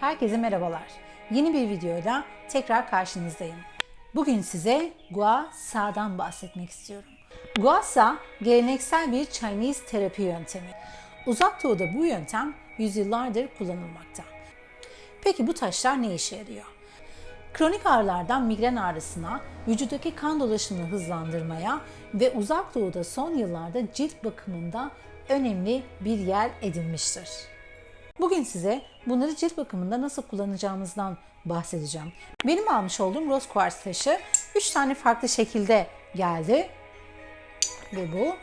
Herkese merhabalar. Yeni bir videoyla tekrar karşınızdayım. Bugün size Gua Sa'dan bahsetmek istiyorum. Gua Sa geleneksel bir Chinese terapi yöntemi. Uzak Doğu'da bu yöntem yüzyıllardır kullanılmakta. Peki bu taşlar ne işe yarıyor? Kronik ağrılardan migren ağrısına, vücuttaki kan dolaşımını hızlandırmaya ve uzak doğuda son yıllarda cilt bakımında önemli bir yer edinmiştir. Bugün size bunları cilt bakımında nasıl kullanacağımızdan bahsedeceğim. Benim almış olduğum rose quartz taşı 3 tane farklı şekilde geldi. Ve bu.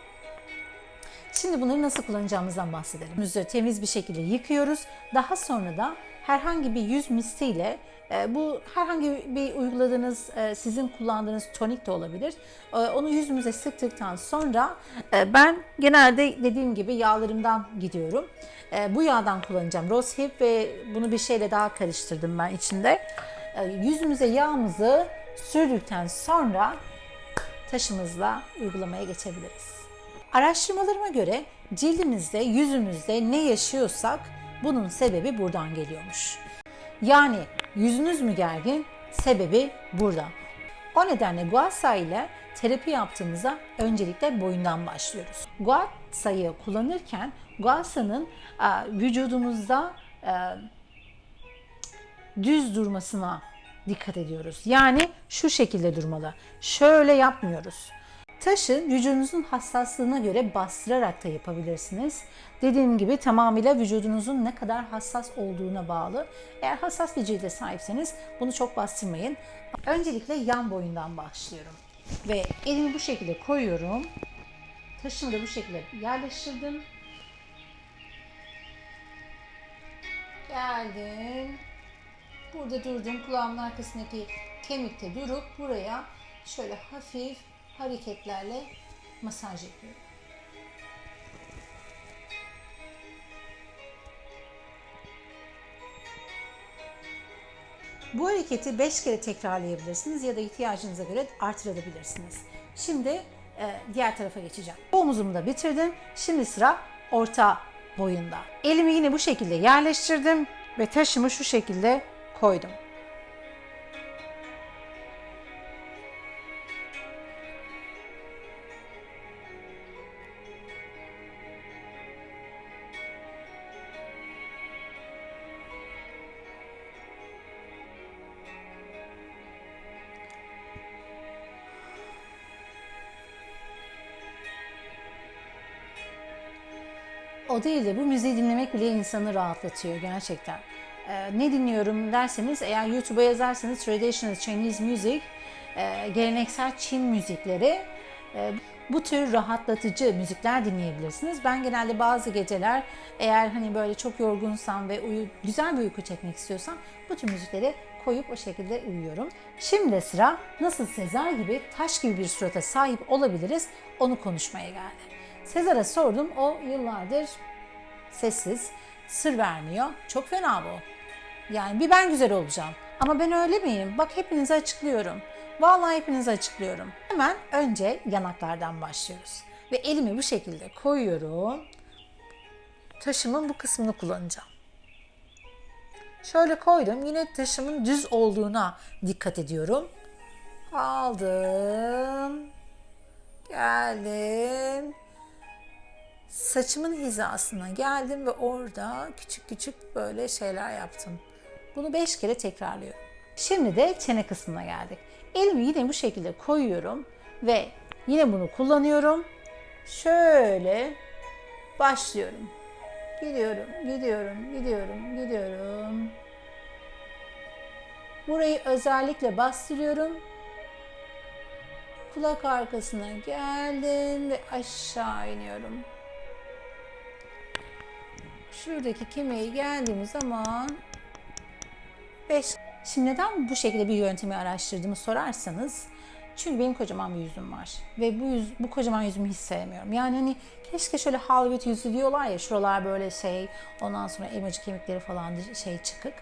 Şimdi bunları nasıl kullanacağımızdan bahsedelim. Yüzü temiz bir şekilde yıkıyoruz. Daha sonra da herhangi bir yüz mistiyle e, bu herhangi bir uyguladığınız, e, sizin kullandığınız tonik de olabilir. E, Onu yüzümüze sıktıktan sonra e, ben genelde dediğim gibi yağlarımdan gidiyorum. E, Bu yağdan kullanacağım. Rose hip ve bunu bir şeyle daha karıştırdım ben içinde. Yüzümüze yağımızı sürdükten sonra taşımızla uygulamaya geçebiliriz. Araştırmalarıma göre cildimizde, yüzümüzde ne yaşıyorsak bunun sebebi buradan geliyormuş. Yani yüzünüz mü gergin? Sebebi burada. O nedenle Guasa ile terapi yaptığımızda öncelikle boyundan başlıyoruz. Guasa'yı kullanırken Guasa'nın e, vücudumuzda e, düz durmasına dikkat ediyoruz. Yani şu şekilde durmalı. Şöyle yapmıyoruz. Taşı vücudunuzun hassaslığına göre bastırarak da yapabilirsiniz. Dediğim gibi tamamıyla vücudunuzun ne kadar hassas olduğuna bağlı. Eğer hassas bir cilde sahipseniz bunu çok bastırmayın. Öncelikle yan boyundan başlıyorum. Ve elimi bu şekilde koyuyorum. Taşımı da bu şekilde yerleştirdim. Geldim. Burada durdum. Kulağımın arkasındaki kemikte durup buraya şöyle hafif hareketlerle masaj yapıyorum. Bu hareketi 5 kere tekrarlayabilirsiniz ya da ihtiyacınıza göre artırabilirsiniz. Şimdi e, diğer tarafa geçeceğim. Bu omuzumu da bitirdim. Şimdi sıra orta boyunda. Elimi yine bu şekilde yerleştirdim ve taşımı şu şekilde koydum. O değil de bu müziği dinlemek bile insanı rahatlatıyor gerçekten. Ee, ne dinliyorum derseniz eğer YouTube'a yazarsanız Traditional Chinese Music, e, geleneksel Çin müzikleri e, bu tür rahatlatıcı müzikler dinleyebilirsiniz. Ben genelde bazı geceler eğer hani böyle çok yorgunsam ve uyu, güzel bir uyku çekmek istiyorsam bu tür müzikleri koyup o şekilde uyuyorum. Şimdi sıra nasıl Sezar gibi taş gibi bir surata sahip olabiliriz onu konuşmaya geldi. Sezar'a sordum. O yıllardır sessiz, sır vermiyor. Çok fena bu. Yani bir ben güzel olacağım. Ama ben öyle miyim? Bak hepinize açıklıyorum. Vallahi hepinize açıklıyorum. Hemen önce yanaklardan başlıyoruz. Ve elimi bu şekilde koyuyorum. Taşımın bu kısmını kullanacağım. Şöyle koydum. Yine taşımın düz olduğuna dikkat ediyorum. Aldım. Geldim saçımın hizasına geldim ve orada küçük küçük böyle şeyler yaptım. Bunu 5 kere tekrarlıyorum. Şimdi de çene kısmına geldik. Elimi yine bu şekilde koyuyorum ve yine bunu kullanıyorum. Şöyle başlıyorum. Gidiyorum, gidiyorum, gidiyorum, gidiyorum. Burayı özellikle bastırıyorum. Kulak arkasına geldim ve aşağı iniyorum şuradaki kemiğe geldiğimiz zaman 5. Şimdi neden bu şekilde bir yöntemi araştırdığımı sorarsanız çünkü benim kocaman bir yüzüm var ve bu yüz, bu kocaman yüzümü hiç sevmiyorum. Yani hani keşke şöyle Hollywood yüzü diyorlar ya şuralar böyle şey ondan sonra emoji kemikleri falan şey çıkık.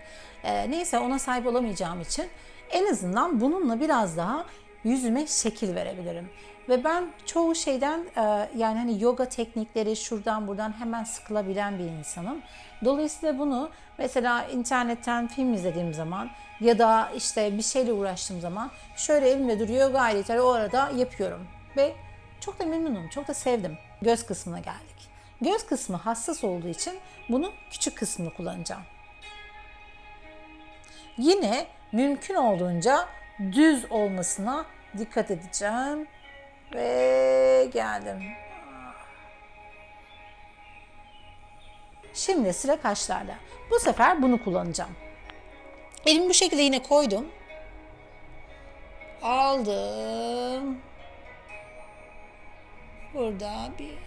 Ee, neyse ona sahip olamayacağım için en azından bununla biraz daha yüzüme şekil verebilirim. Ve ben çoğu şeyden e, yani hani yoga teknikleri şuradan buradan hemen sıkılabilen bir insanım. Dolayısıyla bunu mesela internetten film izlediğim zaman ya da işte bir şeyle uğraştığım zaman şöyle elimde duruyor gayet o arada yapıyorum. Ve çok da memnunum, çok da sevdim. Göz kısmına geldik. Göz kısmı hassas olduğu için bunun küçük kısmını kullanacağım. Yine mümkün olduğunca düz olmasına dikkat edeceğim. Ve geldim. Şimdi sıra kaşlarda. Bu sefer bunu kullanacağım. Elimi bu şekilde yine koydum. Aldım. Burada bir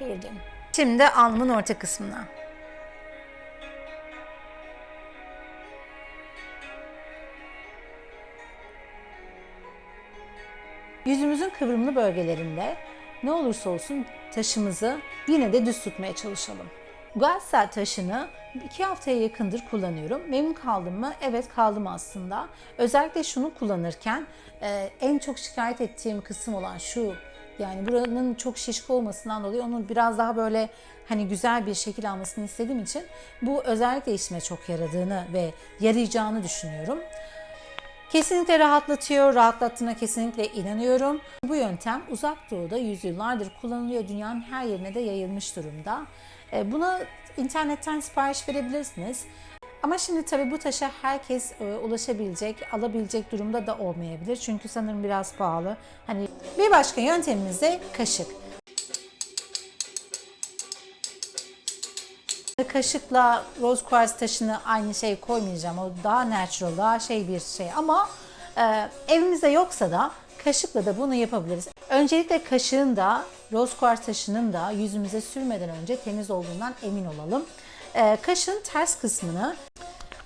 durdum. Şimdi alnımın orta kısmına. Kıvrımlı bölgelerinde ne olursa olsun taşımızı yine de düz tutmaya çalışalım. Guasel taşını iki haftaya yakındır kullanıyorum. Memnun kaldım mı? Evet kaldım aslında. Özellikle şunu kullanırken e, en çok şikayet ettiğim kısım olan şu yani buranın çok şişko olmasından dolayı onun biraz daha böyle hani güzel bir şekil almasını istediğim için bu özellikle işime çok yaradığını ve yarayacağını düşünüyorum. Kesinlikle rahatlatıyor, rahatlattığına kesinlikle inanıyorum. Bu yöntem uzak doğuda yüzyıllardır kullanılıyor, dünyanın her yerine de yayılmış durumda. E, Buna internetten sipariş verebilirsiniz. Ama şimdi tabii bu taşa herkes e, ulaşabilecek, alabilecek durumda da olmayabilir. Çünkü sanırım biraz pahalı. Hani bir başka yöntemimiz de kaşık. Kaşıkla rose quartz taşını aynı şey koymayacağım. O daha natural, daha şey bir şey. Ama e, evimizde yoksa da kaşıkla da bunu yapabiliriz. Öncelikle kaşığın da rose quartz taşının da yüzümüze sürmeden önce temiz olduğundan emin olalım. E, kaşığın ters kısmını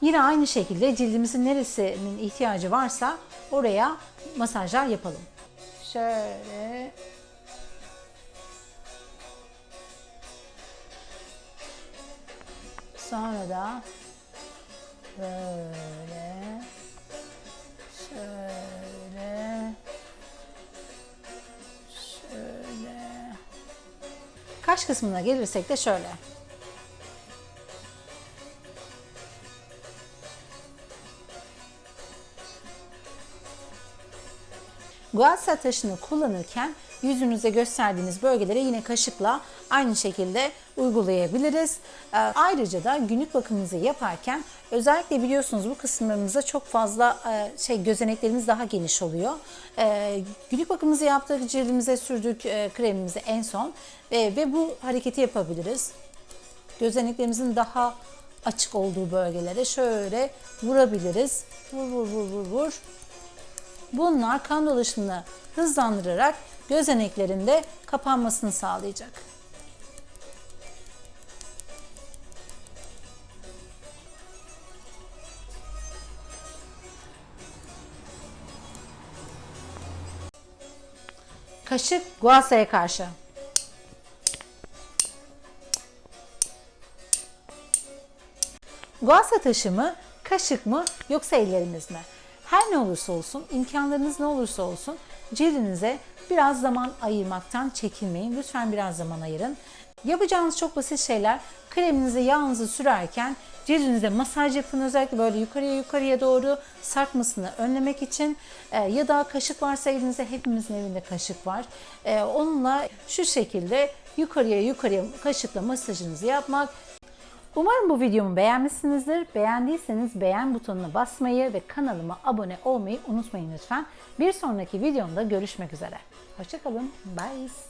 yine aynı şekilde cildimizin neresinin ihtiyacı varsa oraya masajlar yapalım. Şöyle Sonra da böyle şöyle şöyle kaş kısmına gelirsek de şöyle. Guasa taşını kullanırken yüzünüze gösterdiğiniz bölgelere yine kaşıkla aynı şekilde uygulayabiliriz. Ee, Ayrıca da günlük bakımımızı yaparken özellikle biliyorsunuz bu kısımlarımızda çok fazla e, şey gözeneklerimiz daha geniş oluyor. Ee, Günlük bakımımızı yaptık, cildimize sürdük e, kremimizi en son ve, bu hareketi yapabiliriz. Gözeneklerimizin daha açık olduğu bölgelere şöyle vurabiliriz. Vur vur vur vur vur. Bunlar kan dolaşımını hızlandırarak gözeneklerinde kapanmasını sağlayacak. Kaşık guasa'ya karşı. Guasa taşı mı, kaşık mı yoksa ellerimiz mi? Her ne olursa olsun, imkanlarınız ne olursa olsun cildinize biraz zaman ayırmaktan çekinmeyin. Lütfen biraz zaman ayırın. Yapacağınız çok basit şeyler. Kreminizi, yağınızı sürerken cildinize masaj yapın. Özellikle böyle yukarıya yukarıya doğru sarkmasını önlemek için. Ee, ya da kaşık varsa elinizde hepimizin evinde kaşık var. Ee, onunla şu şekilde yukarıya yukarıya kaşıkla masajınızı yapmak Umarım bu videomu beğenmişsinizdir. Beğendiyseniz beğen butonuna basmayı ve kanalıma abone olmayı unutmayın lütfen. Bir sonraki videomda görüşmek üzere. Hoşçakalın. Bye.